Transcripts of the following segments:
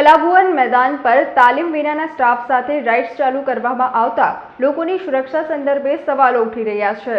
કલાભુવન મેદાન પર તાલીમ વિનાના સ્ટાફ સાથે રાઇડ્સ ચાલુ કરવામાં આવતા લોકોની સુરક્ષા સંદર્ભે સવાલો ઉઠી રહ્યા છે.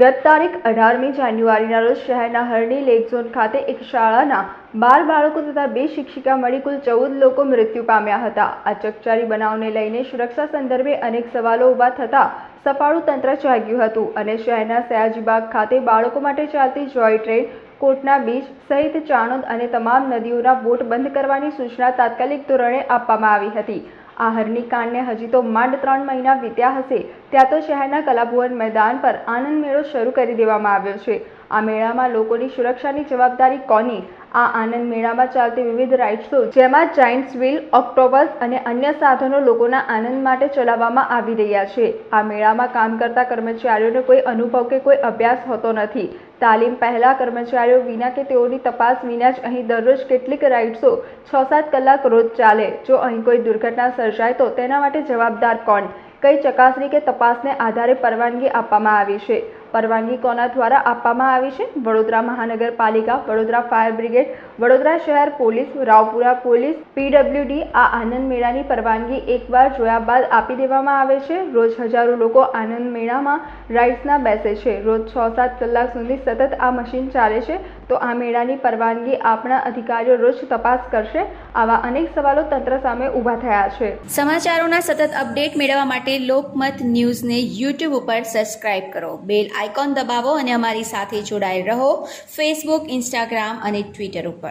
ગત તારીખ અઢારમી જાન્યુઆરીના રોજ શહેરના હરણી લેક ઝોન ખાતે એક શાળાના બાર બાળકો તથા બે શિક્ષિકા મળી કુલ ચૌદ લોકો મૃત્યુ પામ્યા હતા. આ ચકચારી બનાવને લઈને સુરક્ષા સંદર્ભે અનેક સવાલો ઊભા થતા સફાળું તંત્ર જાગ્યું હતું અને શહેરના સયાજીબાગ ખાતે બાળકો માટે ચાલતી જોય ટ્રેન કોટના બીચ સહિત ચાણોદ અને તમામ નદીઓના બોટ બંધ કરવાની સૂચના તાત્કાલિક ધોરણે આપવામાં આવી હતી. આ હરની કાંડને હજી તો માંડ ત્રણ મહિના વીત્યા હશે, ત્યાં તો શહેરના કલાભુવન મેદાન પર આનંદ મેળો શરૂ કરી દેવામાં આવ્યો છે. આ મેળામાં લોકોની સુરક્ષાની જવાબદારી કોની? આ આનંદ મેળામાં ચાલતી વિવિધ રાઇડ્સો, જેમાં જાઇન્ટ્સ વ્હીલ ઓક્ટોબસ અને અન્ય સાધનો લોકોના આનંદ માટે ચલાવવામાં આવી રહ્યા છે. આ મેળામાં કામ કરતા કર્મચારીઓને કોઈ અનુભવ કે કોઈ અભ્યાસ હોતો નથી. તાલીમ પહેલા કર્મચારીઓ વિના કે તેઓની તપાસ વિના જ અહીં દરરોજ કેટલીક રાઇડ્સો છ સાત કલાક રોજ ચાલે. જો અહીં કોઈ દુર્ઘટના સર્જાય તો તેના માટે જવાબદાર કોણ? કઈ ચકાસણી કે તપાસને આધારે પરવાનગી આપવામાં આવી છે? પરવાનગી કોના દ્વારા આપવામાં આવી છે? વડોદરા મહાનગરપાલિકા, વડોદરા ફાયર બ્રિગેડ, વડોદરા શહેર પોલીસ, રાવપુરા પોલીસ, પીડબ્લ્યુડી આ આનંદ મેળાની પરવાનગી એકવાર જોયા બાદ આપી દેવામાં આવે છે. રોજ હજારો લોકો આનંદ મેળામાં રાઇડ્સના બેસે છે. રોજ છ સાત કલાક સુધી સતત આ મશીન ચાલે છે. તો આ મેળાની પરવાનગી આપણા અધિકારીઓ રોજ તપાસ કરશે. આવા અનેક સવાલો તંત્ર સામે ઊભા થયા છે. સમાચારોના સતત અપડેટ મેળવવા માટે લોકમત ન્યૂઝને યુટ્યુબ ઉપર સબસ્ક્રાઇબ કરો. બેલ આઇકોન દબાવો અને અમારી સાથે જોડાયેલ રહો. ફેસબુક ઇન્સ્ટાગ્રામ અને ટ્વિટર ઉપર.